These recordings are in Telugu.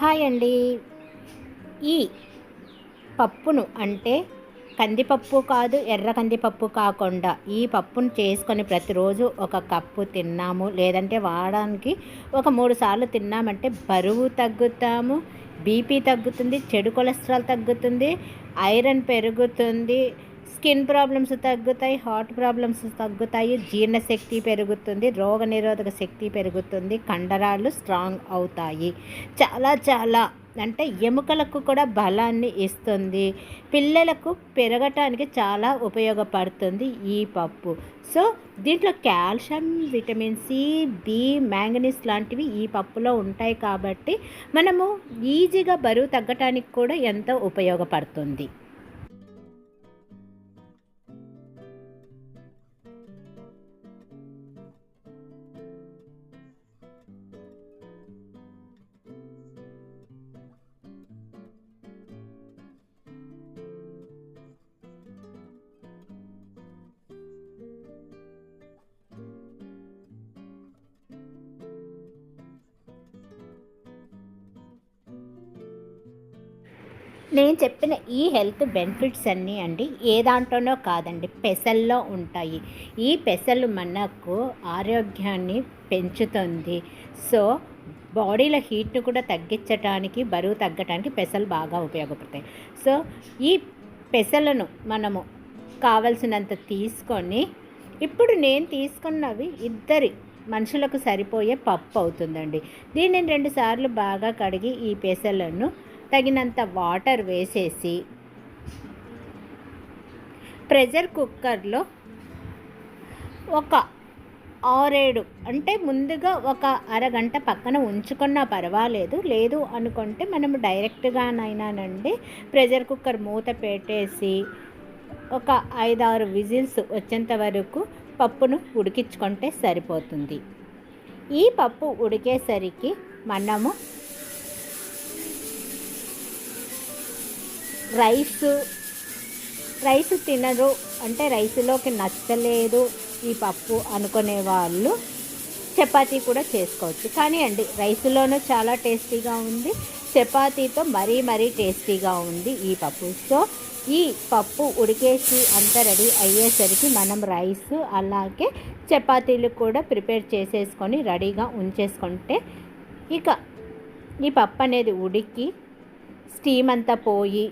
హాయ్ అండి ఈ పప్పును అంటే కందిపప్పు కాదు ఎర్ర కందిపప్పు కాకుండా ఈ పప్పును చేసుకొని ప్రతిరోజు ఒక కప్పు తిన్నాము. లేదంటే వారానికి ఒక మూడు సార్లు తిన్నామంటే బరువు తగ్గుతాము బీపీ తగ్గుతుంది చెడు కొలెస్ట్రాల్ తగ్గుతుంది ఐరన్ పెరుగుతుంది స్కిన్ ప్రాబ్లమ్స్ తగ్గుతాయి హార్ట్ ప్రాబ్లమ్స్ తగ్గుతాయి జీర్ణశక్తి పెరుగుతుంది రోగనిరోధక శక్తి పెరుగుతుంది కండరాలు స్ట్రాంగ్ అవుతాయి. చాలా చాలా అంటే ఎముకలకు కూడా బలాన్ని ఇస్తుంది. పిల్లలకు పెరగటానికి చాలా ఉపయోగపడుతుంది ఈ పప్పు. సో దీంట్లో calcium vitamin C B manganese లాంటివి ఈ పప్పులో ఉంటాయి కాబట్టి మనము ఈజీగా బరువు తగ్గటానికి కూడా ఎంతో ఉపయోగపడుతుంది. నేను చెప్పిన ఈ హెల్త్ బెనిఫిట్స్ అన్నీ అండి ఏ దాంట్లోనో కాదండి పెసల్లో ఉంటాయి. ఈ పెసలు మనకు ఆరోగ్యాన్ని పెంచుతుంది. సో బాడీలో హీట్ను కూడా తగ్గించడానికి బరువు తగ్గడానికి పెసలు బాగా ఉపయోగపడతాయి. సో ఈ పెసలను మనము కావలసినంత తీసుకొని ఇప్పుడు నేను తీసుకున్నవి ఇద్దరి మనుషులకు సరిపోయే పప్పు అవుతుందండి. దీన్ని రెండు సార్లు బాగా కడిగి ఈ పెసలను తగినంత వాటర్ వేసేసి ప్రెషర్ కుక్కర్లో ఒక ఆరేడు అంటే ముందుగా ఒక అరగంట పక్కన ఉంచుకున్నా పర్వాలేదు. లేదు అనుకుంటే మనం డైరెక్ట్గానైనానండి ప్రెషర్ కుక్కర్ మూత పెట్టేసి ఒక ఐదారు విజిల్స్ వచ్చేంత వరకు పప్పును ఉడికించుకుంటే సరిపోతుంది. ఈ పప్పు ఉడికేసరికి మనము రైస్ రైస్ తినరు. అంటే రైస్లోకి నచ్చలేదు ఈ పప్పు అనుకునే వాళ్ళు చపాతీ కూడా చేసుకోవచ్చు. కానీ అండి రైస్లోనూ చాలా టేస్టీగా ఉంది. చపాతీతో మరీ మరీ టేస్టీగా ఉంది ఈ పప్పు. సో ఈ పప్పు ఉడికేసి అంత రెడీ అయ్యేసరికి మనం రైస్ అలాగే చపాతీలు కూడా ప్రిపేర్ చేసేసుకొని రెడీగా ఉంచేసుకుంటే ఇక ఈ పప్పు అనేది ఉడికి స్టీమ్ అంతా పోయి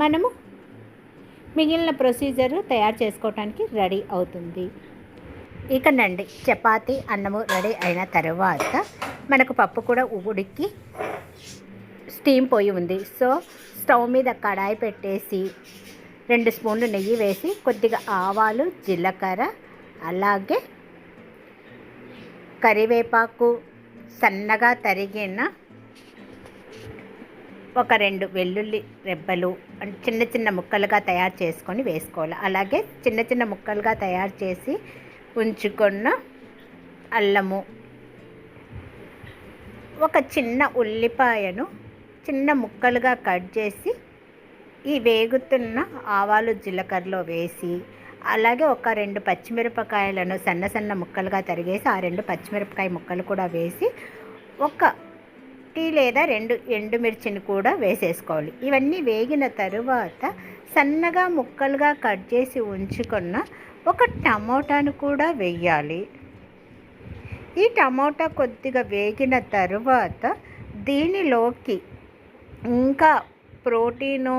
మనము మిగిలిన ప్రొసీజర్ తయారు చేసుకోవటానికి రెడీ అవుతుంది. ఇకనండి చపాతీ అన్నము రెడీ అయిన తర్వాత మనకు పప్పు కూడా ఉడికి స్టీమ్ పోయి ఉంది. సో స్టవ్ మీద కడాయి పెట్టేసి రెండు స్పూన్లు నెయ్యి వేసి కొద్దిగా ఆవాలు జీలకర్ర అలాగే కరివేపాకు సన్నగా తరిగిన ఒక రెండు వెల్లుల్లి రెబ్బలు చిన్న చిన్న ముక్కలుగా తయారు చేసుకొని వేసుకోవాలి. అలాగే చిన్న చిన్న ముక్కలుగా తయారు చేసి ఉంచుకున్న అల్లము ఒక చిన్న ఉల్లిపాయను చిన్న ముక్కలుగా కట్ చేసి ఈ వేగుతున్న ఆవాలు జీలకర్రలో వేసి అలాగే ఒక రెండు పచ్చిమిరపకాయలను సన్న సన్న ముక్కలుగా తరిగేసి ఆ రెండు పచ్చిమిరపకాయ ముక్కలు కూడా వేసి ఒక ఒకటి లేదా రెండు ఎండుమిర్చిని కూడా వేసేసుకోవాలి. ఇవన్నీ వేగిన తరువాత సన్నగా ముక్కలుగా కట్ చేసి ఉంచుకున్న ఒక టమోటాను కూడా వేయాలి. ఈ టమోటా కొద్దిగా వేగిన తరువాత దీనిలోకి ఇంకా ప్రోటీను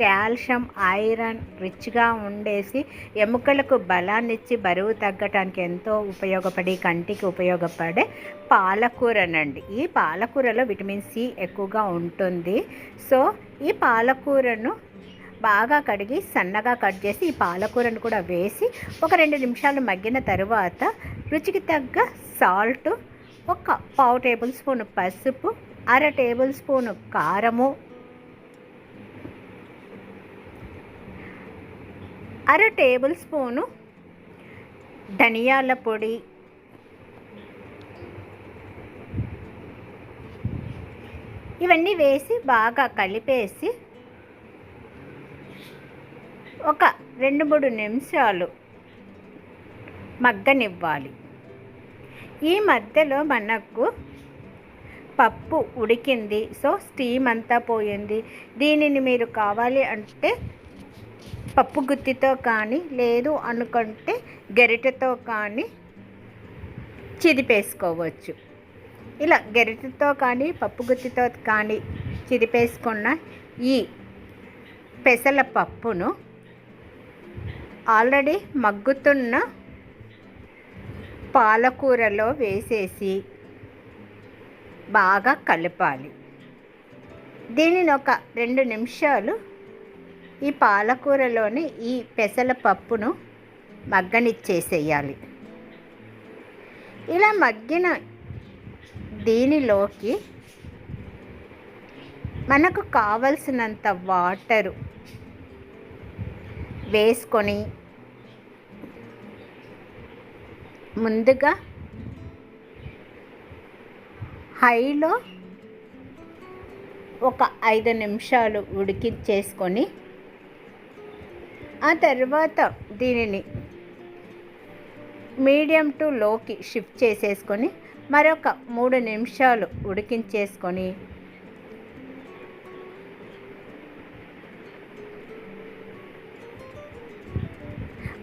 కాల్షియం ఐరన్ రిచ్గా ఉండేసి ఎముకలకు బలాన్నిచ్చి బరువు తగ్గటానికి ఎంతో ఉపయోగపడి కంటికి ఉపయోగపడే పాలకూరనండి. ఈ పాలకూరలో విటమిన్ సి ఎక్కువగా ఉంటుంది. సో ఈ పాలకూరను బాగా కడిగి సన్నగా కట్ చేసి ఈ పాలకూరను కూడా వేసి ఒక రెండు నిమిషాలు మగ్గిన తరువాత రుచికి తగ్గ సాల్ట్ ఒక పావు టేబుల్ స్పూన్ పసుపు అర టేబుల్ స్పూన్ కారము అర టేబుల్ స్పూను ధనియాల పొడి. ఇవన్నీ వేసి బాగా కలిపేసి ఒక రెండు మూడు నిమిషాలు మగ్గనివ్వాలి. ఈ మధ్యలో మనకు పప్పు ఉడికింది. సో స్టీమ్ అంతా పోయింది. దీనిని మీరు కావాలి అంటే పప్పు గుత్తితో కానీ లేదు అనుకుంటే గరిటెతో కానీ చిదిపేసుకోవచ్చు. ఇలా గరిటెతో కానీ పప్పు గుత్తితో కానీ చిదిపేసుకున్న ఈ పెసల పప్పును ఆల్రెడీ మగ్గుతున్న పాలకూరలో వేసేసి బాగా కలపాలి. దీనిని ఒక రెండు నిమిషాలు ఈ పాలకూరలోని ఈ పెసల పప్పును మగ్గనిచ్చేసేయాలి. ఇలా మగ్గిన దీనిలోకి మనకు కావలసినంత వాటరు వేసుకొని ముందుగా హైలో ఒక ఐదు నిమిషాలు ఉడికించేసుకొని ఆ తర్వాత దీనిని మీడియం టు లోకి షిఫ్ట్ చేసేసుకొని మరొక మూడు నిమిషాలు ఉడికించేసుకొని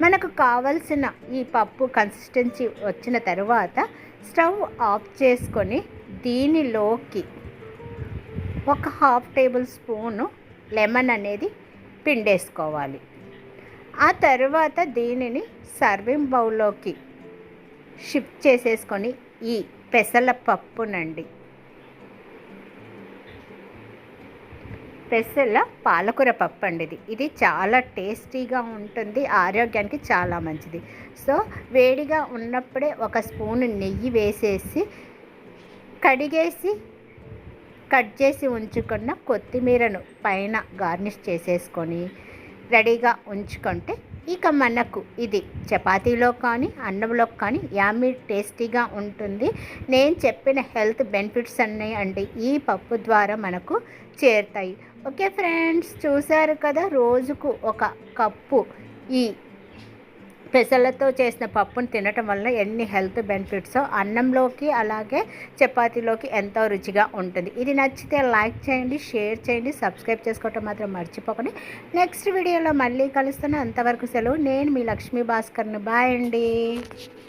మనకు కావలసిన ఈ పప్పు కన్సిస్టెన్సీ వచ్చిన తర్వాత స్టవ్ ఆఫ్ చేసుకొని దీనిలోకి ఒక హాఫ్ టేబుల్ స్పూను లెమన్ అనేది పిండేసుకోవాలి. ఆ తర్వాత దీనిని సర్వింగ్ బౌల్లోకి షిఫ్ట్ చేసేసుకొని ఈ పెసల పప్పునండి. పెసల పాలకూర పప్పు అండి ఇది. ఇది చాలా టేస్టీగా ఉంటుంది ఆరోగ్యానికి చాలా మంచిది. సో వేడిగా ఉన్నప్పుడే ఒక స్పూన్ నెయ్యి వేసేసి కడిగేసి కట్ చేసి ఉంచుకున్న కొత్తిమీరను పైన గార్నిష్ చేసేసుకొని రెడీగా ఉంచుకుంటే ఇక మనకు ఇది చపాతీలో కానీ అన్నంలో కానీ యామీ టేస్టీగా ఉంటుంది. నేను చెప్పిన హెల్త్ బెనిఫిట్స్ అన్నీ అండి ఈ పప్పు ద్వారా మనకు చేరుతాయి. ఓకే ఫ్రెండ్స్ చూశారు కదా? రోజుకు ఒక కప్పు ఈ పెసలతో చేసిన పప్పును తినటం వల్ల ఎన్ని హెల్త్ బెనిఫిట్స్ అన్నంలోకి అలాగే చపాతీలోకి ఎంతో రుచిగా ఉంటుంది. ఇది నచ్చితే లైక్ చేయండి షేర్ చేయండి సబ్స్క్రైబ్ చేసుకోవటం మాత్రం మర్చిపోకండి. నెక్స్ట్ వీడియోలో మళ్ళీ కలుస్తాను. అంతవరకు సెలవు. నేను మీ లక్ష్మీ భాస్కర్ని. బాయ్ అండి.